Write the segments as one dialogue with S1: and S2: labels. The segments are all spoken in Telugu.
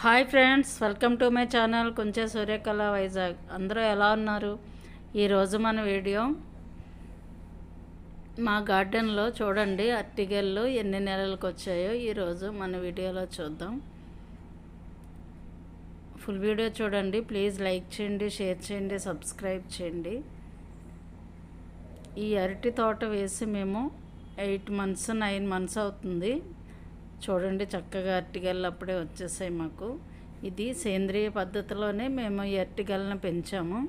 S1: Hi friends welcome to my channel కొంచెం సూర్యకళ వైజాగ్. అందరూ ఎలా ఉన్నారు? ఈరోజు మన వీడియో మా గార్డెన్లో చూడండి అట్టిగెళ్ళు ఎన్ని నెలలకు వచ్చాయో ఈరోజు మన వీడియోలో చూద్దాం. ఫుల్ వీడియో చూడండి ప్లీజ్ లైక్ చేయండి షేర్ చేయండి సబ్స్క్రైబ్ చేయండి. ఈ అరటి తోట వేసి మేము ఎయిట్ మంత్స్ నైన్ మంత్స్ అవుతుంది. చూడండి చక్కగా అరటిగల్లు అప్పుడే వచ్చేసాయి మాకు. ఇది సేంద్రియ పద్ధతిలోనే మేము ఈ అరటిగెలను పెంచాము.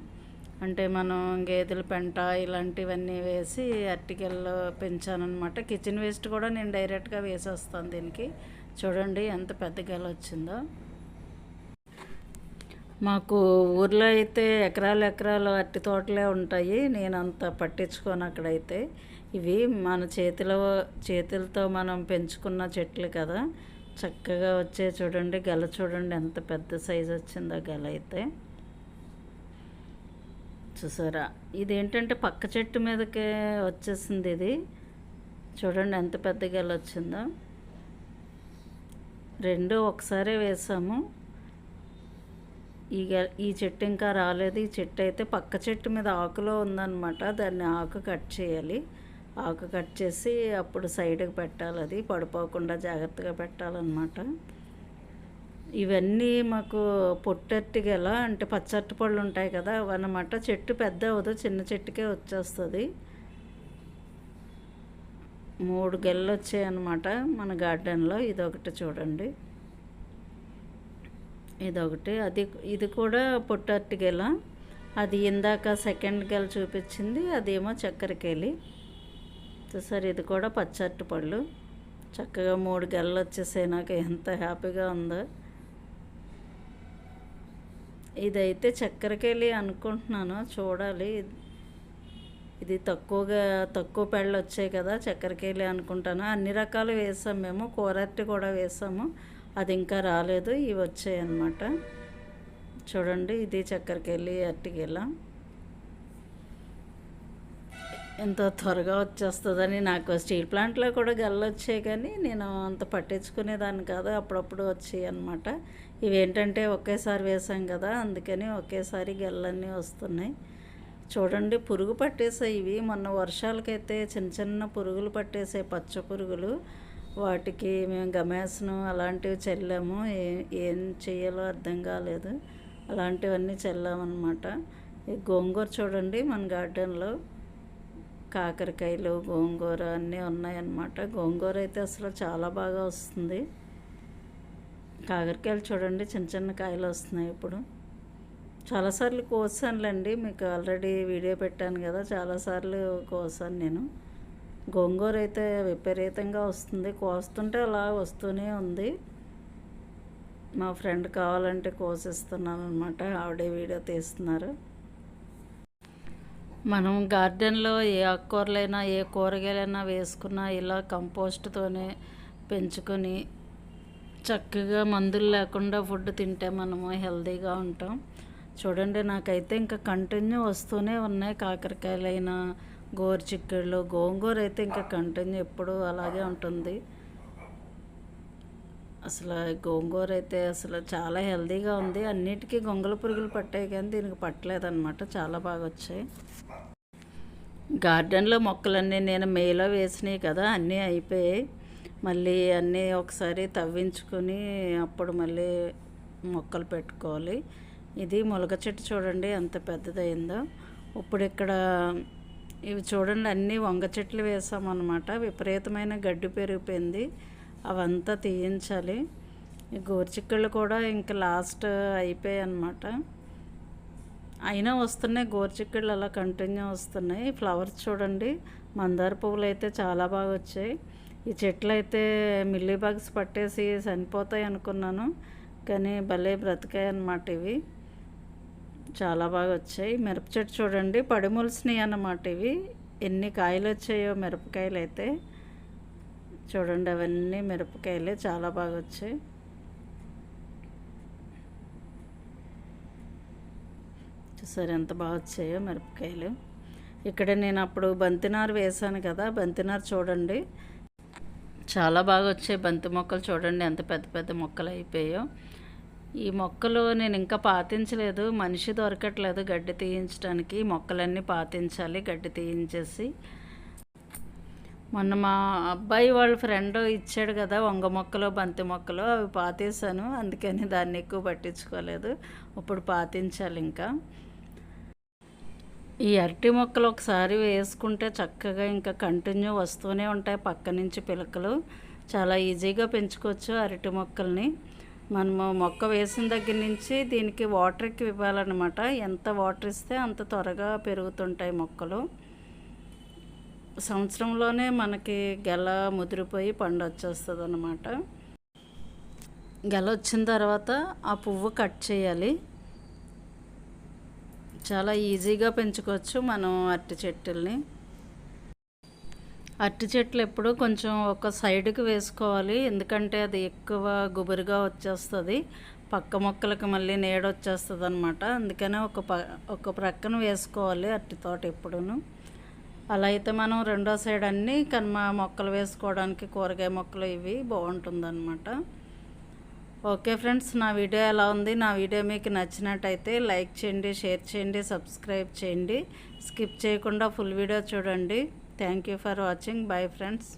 S1: అంటే మనం గేదెల పెంట ఇలాంటివన్నీ వేసి అరటిగల్లు పెంచానమాట కిచెన్ వేస్ట్ కూడా నేను డైరెక్ట్గా వేసేస్తాను దీనికి. చూడండి ఎంత పెద్ద గెల వచ్చిందో. మాకు ఊర్లో అయితే ఎకరాలు ఎకరాలు అరటి తోటలే ఉంటాయి. నేను అంత పట్టించుకోను అక్కడైతే. ఇవి మన చేతిలో చేతులతో మనం పెంచుకున్న చెట్లు కదా. చక్కగా వచ్చే చూడండి గల చూడండి ఎంత పెద్ద సైజు వచ్చిందో గల అయితే. చూసారా? ఇదేంటంటే పక్క చెట్టు మీదకే వచ్చేసింది ఇది. చూడండి ఎంత పెద్ద గల వచ్చిందో. రెండు ఒకసారే వేసాము. ఈ గె- ఈ చెట్టు ఇంకా రాలేదు. ఈ చెట్టు అయితే పక్క చెట్టు మీద ఆకులో ఉందన్నమాట. దాన్ని ఆకు కట్ చేయాలి. ఆకు కట్ చేసి అప్పుడు సైడ్కి పెట్టాలి అది పడిపోకుండా జాగ్రత్తగా పెట్టాలన్నమాట. ఇవన్నీ మాకు పొట్టట్టుగల అంటే పచ్చట్టి పళ్ళు ఉంటాయి కదా అవన్నమాట. చెట్టు పెద్ద అవ్వదు చిన్న చెట్టుకే వచ్చేస్తుంది. మూడు గెళ్ళు వచ్చాయన్నమాట మన గార్డెన్లో. ఇదొకటి చూడండి. ఇదొకటి. అది ఇది కూడా పొట్టట్టి గెల అది ఇందాక సెకండ్ గెల చూపించింది అదేమో చక్కెరకేలి. చూసారు ఇది కూడా పచ్చట్టి పళ్ళు. చక్కగా మూడు గెలలు వచ్చేసాయి నాకు ఎంత హ్యాపీగా ఉందో. ఇదైతే చక్కెరకేలి అనుకుంటున్నాను చూడాలి. ఇది తక్కువగా తక్కువ పెళ్ళు వచ్చాయి కదా చక్కెరకేళి అనుకుంటాను. అన్ని రకాలు వేసాం మేము కూరట్టి కూడా వేసాము. అది ఇంకా రాలేదు ఇవి వచ్చాయి అన్నమాట. చూడండి ఇది చక్కెరకేళి అట్టిగేల ఎంత త్వరగా వచ్చేస్తుందని నాకు స్టీల్ ప్లాంట్లో కూడా గల్లు వచ్చాయి కానీ నేను అంత పట్టించుకునేదాన్ని కాదు. అప్పుడప్పుడు వచ్చాయి అనమాట ఇవేంటంటే ఒకేసారి వేసాం కదా అందుకని ఒకేసారి గల్లన్నీ వస్తున్నాయి. చూడండి పురుగు పట్టేసాయి ఇవి. మొన్న వర్షాలకైతే చిన్న చిన్న పురుగులు పట్టేసాయి పచ్చ పురుగులు. వాటికి మేము గమేసను అలాంటివి చల్లాము. ఏ ఏం చేయాలో అర్థం కాలేదు. అలాంటివన్నీ చల్లామన్నమాట. ఈ గోంగూర చూడండి మన గార్డెన్లో. కాకరకాయలు గోంగూర అన్నీ ఉన్నాయన్నమాట. గోంగూర అయితే అసలు చాలా బాగా వస్తుంది. కాకరకాయలు చూడండి చిన్న చిన్న కాయలు వస్తున్నాయి ఇప్పుడు. చాలాసార్లు కోసానులేండి మీకు ఆల్రెడీ వీడియో పెట్టాను కదా చాలాసార్లు కోసాను నేను. గోంగూర అయితే విపరీతంగా వస్తుంది. కోస్తుంటే అలా వస్తూనే ఉంది. మా ఫ్రెండ్ కావాలంటే కోసిస్తున్నాను అనమాట ఆవిడే వీడియో తీస్తున్నారు. మనం గార్డెన్లో ఏ ఆకుకూరలైనా ఏ కూరగాయలైనా వేసుకున్నా ఇలా కంపోస్ట్తోనే పెంచుకొని చక్కగా మందులు లేకుండా ఫుడ్ తింటే మనము హెల్తీగా ఉంటాం. చూడండి నాకైతే ఇంకా కంటిన్యూ వస్తూనే ఉన్నాయి కాకరకాయలైనా గోరు చిక్కుళ్ళు గోంగూర అయితే ఇంకా కంటిన్యూ ఎప్పుడు అలాగే ఉంటుంది. అసలు గోంగూర అయితే అసలు చాలా హెల్తీగా ఉంది. అన్నిటికీ గొంగళ పురుగులు పట్టాయి కానీ దీనికి పట్టలేదన్నమాట. చాలా బాగా వచ్చాయి. గార్డెన్లో మొక్కలన్నీ నేను మేలో వేసినాయి కదా అన్నీ అయిపోయాయి. మళ్ళీ అన్నీ ఒకసారి తవ్వించుకొని అప్పుడు మళ్ళీ మొక్కలు పెట్టుకోవాలి. ఇది మొలక చెట్టు చూడండి ఎంత పెద్దదైందో ఇప్పుడు ఇక్కడ ఇవి చూడండి అన్నీ వంగ చెట్లు వేసామన్నమాట. విపరీతమైన గడ్డి పెరిగిపోయింది. అవంతా తీయించాలి. గోరుచిక్కళ్ళు కూడా ఇంకా లాస్ట్ అయిపోయాయి అన్నమాట. అయినా వస్తున్నాయి గోరుచిక్కళ్ళు అలా కంటిన్యూ వస్తున్నాయి. ఫ్లవర్స్ చూడండి మందార పువ్వులు అయితే చాలా బాగా వచ్చాయి. ఈ చెట్లు అయితే మిల్లీ బగ్స్ పట్టేసి చనిపోతాయి అనుకున్నాను కానీ భలే బ్రతికాయి అన్నమాట ఇవి. చాలా బాగా వచ్చాయి. మిరప చెట్టు చూడండి పడిములిసినాయి అన్నమాట ఇవి. ఎన్ని కాయలు వచ్చాయో మిరపకాయలు అయితే. చూడండి అవన్నీ మిరపకాయలే చాలా బాగా వచ్చాయి చూసారు ఎంత బాగా వచ్చాయో మిరపకాయలు. ఇక్కడ నేను అప్పుడు బంతినారు వేశాను కదా బంతినారు చూడండి. చాలా బాగా వచ్చాయి బంతి మొక్కలు చూడండి ఎంత పెద్ద పెద్ద మొక్కలు అయిపోయాయో. ఈ మొక్కలు నేను ఇంకా పాతించలేదు మనిషి దొరకట్లేదు గడ్డి తీయించడానికి మొక్కలన్నీ పాతించాలి గడ్డి తీయించేసి. మొన్న మా అబ్బాయి వాళ్ళ ఫ్రెండ్ ఇచ్చాడు కదా వంగ మొక్కలు బంతి మొక్కలు అవి పాతేసాను అందుకని దాన్ని ఎక్కువ పట్టించుకోలేదు. ఇప్పుడు పాతించాలి ఇంకా. ఈ అరటి మొక్కలు ఒకసారి వేసుకుంటే చక్కగా ఇంకా కంటిన్యూ వస్తూనే ఉంటాయి పక్క నుంచి పిలకలు. చాలా ఈజీగా పెంచుకోవచ్చు అరటి మొక్కల్ని. మనము మొక్క వేసిన దగ్గర నుంచి దీనికి వాటర్ ఎక్కి ఇవ్వాలన్నమాట. ఎంత వాటర్ ఇస్తే అంత త్వరగా పెరుగుతుంటాయి మొక్కలు. సంవత్సరంలోనే మనకి గెల ముదిరిపోయి పండు వచ్చేస్తుంది అనమాట గెల వచ్చిన తర్వాత ఆ పువ్వు కట్ చేయాలి. చాలా ఈజీగా పెంచుకోవచ్చు మనం అరటి చెట్టుల్ని. అరటి చెట్లు ఎప్పుడు కొంచెం ఒక సైడ్కి వేసుకోవాలి. ఎందుకంటే అది ఎక్కువ గుబురుగా వచ్చేస్తుంది. పక్క మొక్కలకి మళ్ళీ నీడ వచ్చేస్తుంది అనమాట అందుకనే ఒక ప ఒక ప్రక్కన వేసుకోవాలి అరటి తోట ఎప్పుడును. అలా అయితే మనం రెండో సైడ్ అన్నీ కనుమ మొక్కలు వేసుకోవడానికి కూరగాయ మొక్కలు ఇవి బాగుంటుందన్నమాట. ఓకే ఫ్రెండ్స్ నా వీడియో ఎలా ఉంది? నా వీడియో మీకు నచ్చినట్టయితే లైక్ చేయండి షేర్ చేయండి సబ్స్క్రైబ్ చేయండి. స్కిప్ చేయకుండా ఫుల్ వీడియో చూడండి. Thank you for watching. Bye friends.